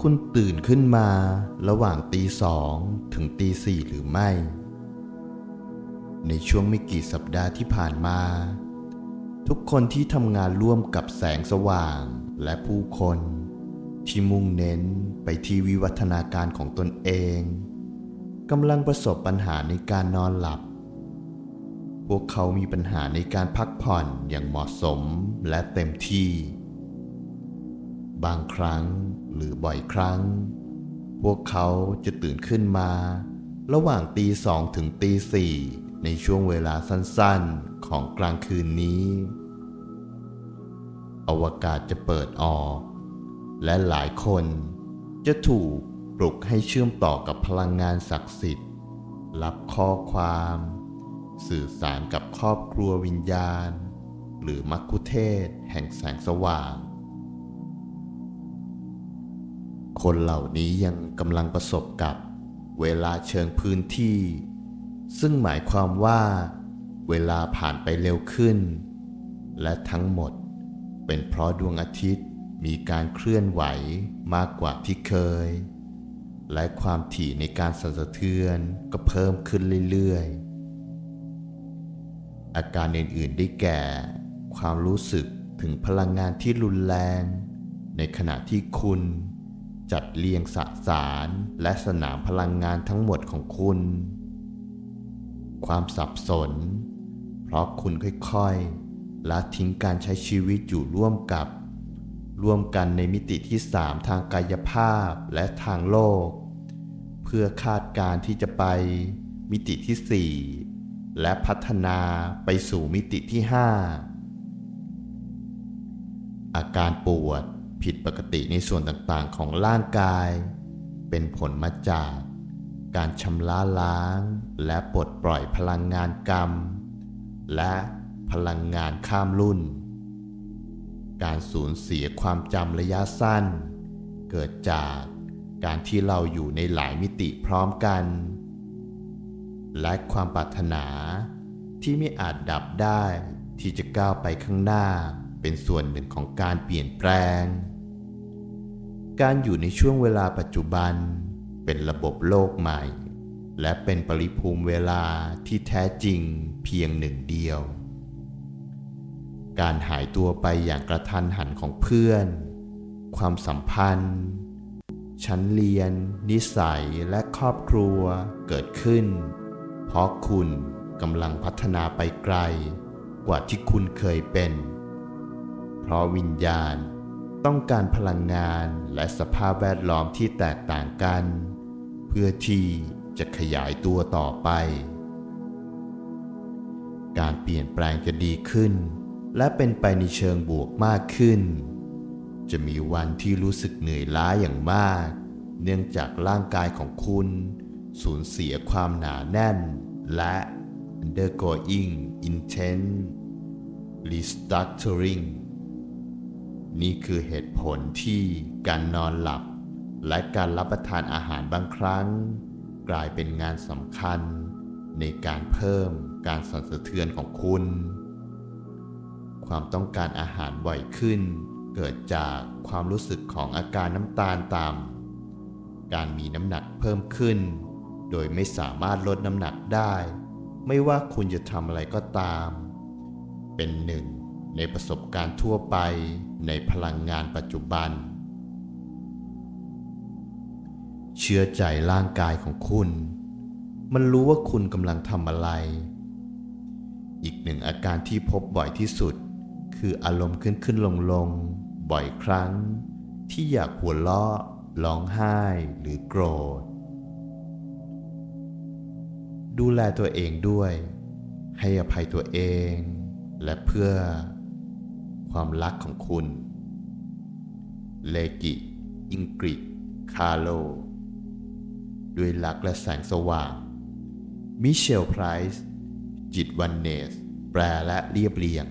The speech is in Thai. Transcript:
คุณตื่นขึ้นมาระหว่างตีสองถึงตีสี่หรือไม่ ในช่วงไม่กี่สัปดาห์ที่ผ่านมา ทุกคนที่ทำงานร่วมกับแสงสว่างและผู้คน ที่มุ่งเน้นไปที่วิวัฒนาการของตนเองกำลังประสบปัญหาในการนอนหลับ พวกเขามีปัญหาในการพักผ่อนอย่างเหมาะสมและเต็มที่ บางครั้งหรือบ่อยครั้ง พวกเขาจะตื่นขึ้นมา ระหว่างตีสองถึงตีสี่ในช่วงเวลาสั้นๆของกลางคืนนี้ อวกาศจะเปิดออก และหลายคนจะถูกปลุกให้เชื่อมต่อกับพลังงานศักดิ์สิทธิ์ รับข้อความ สื่อสารกับครอบครัววิญญาณ หรือมักคุเทศแห่งแสงสว่าง คนเหล่านี้ยังกำลังประสบกับเวลาเชิงพื้นที่ ซึ่งหมายความว่าเวลาผ่านไปเร็วขึ้น และทั้งหมดเป็นเพราะดวงอาทิตย์มีการเคลื่อนไหวมากกว่าที่เคย และความถี่ในการสั่นสะเทือนก็เพิ่มขึ้นเรื่อยๆ อาการอื่นๆได้แก่ ความรู้สึกถึงพลังงานที่รุนแรง ในขณะที่คุณ จัดเรียงสสารและสนามพลังงานทั้งหมดของคุณ ความสับสน เพราะคุณค่อยๆละทิ้งการใช้ชีวิตอยู่ร่วมกับ ร่วมกันในมิติที่สามทางกายภาพและทางโลก เพื่อคาดการที่จะไปมิติที่สี่และพัฒนาไปสู่มิติที่ห้าอาการปวด ผิดปกติในส่วนต่างๆของร่างกาย เป็นผลมาจากการชำระล้าง และปลดปล่อยพลังงานกรรม และพลังงานข้ามรุ่น การสูญเสียความจำระยะสั้น เกิดจากการที่เราอยู่ในหลายมิติพร้อมกัน และความปรารถนาที่ไม่อาจดับได้ที่จะก้าวไปข้างหน้าเป็นส่วนหนึ่งของการเปลี่ยนแปลง การอยู่ในช่วงเวลาปัจจุบัน เป็นระบบโลกใหม่ และเป็นปริภูมิเวลาที่แท้จริงเพียงหนึ่งเดียว การหายตัวไปอย่างกระทันหันของเพื่อน ความสัมพันธ์ ชั้นเรียน นิสัยและครอบครัวเกิดขึ้น เพราะคุณกำลังพัฒนาไปไกล กว่าที่คุณเคยเป็น เพราะวิญญาณ ต้องการพลังงานและสภาพแวดล้อมที่แตกต่างกัน เพื่อที่จะขยายตัวต่อไป การเปลี่ยนแปลงจะดีขึ้น และเป็นไปในเชิงบวกมากขึ้น จะมีวันที่รู้สึกเหนื่อยล้าอย่างมาก เนื่องจากร่างกายของคุณ สูญเสียความหนาแน่น และ undergoing intense restructuring นี่คือเหตุผลที่การนอนหลับ และการรับประทานอาหารบางครั้ง กลายเป็นงานสำคัญ ในการเพิ่มการสั่นสะเทือนของคุณ ความต้องการอาหารบ่อยขึ้น เกิดจากความรู้สึกของอาการน้ำตาลต่ำการมีน้ำหนักเพิ่มขึ้น โดยไม่สามารถลดน้ำหนักได้ ไม่ว่าคุณจะทำอะไรก็ตาม เป็นหนึ่ง ในประสบการณ์ทั่วไปในพลังงานปัจจุบัน เชื่อใจร่างกายของคุณ มันรู้ว่าคุณกำลังทำอะไร อีกหนึ่งอาการที่พบบ่อยที่สุด คืออารมณ์ขึ้นขึ้นลงลงบ่อยครั้ง ที่อยากหัวเราะร้องไห้หรือโกรธ ดูแลตัวเองด้วย ให้อภัยตัวเอง และเพื่อ ความรักของคุณ เลกิ อิงกริดคาโล ด้วยรักและแสงสว่าง มิเชลไพรส์ จิตวันเนส แปลและเรียบเรียง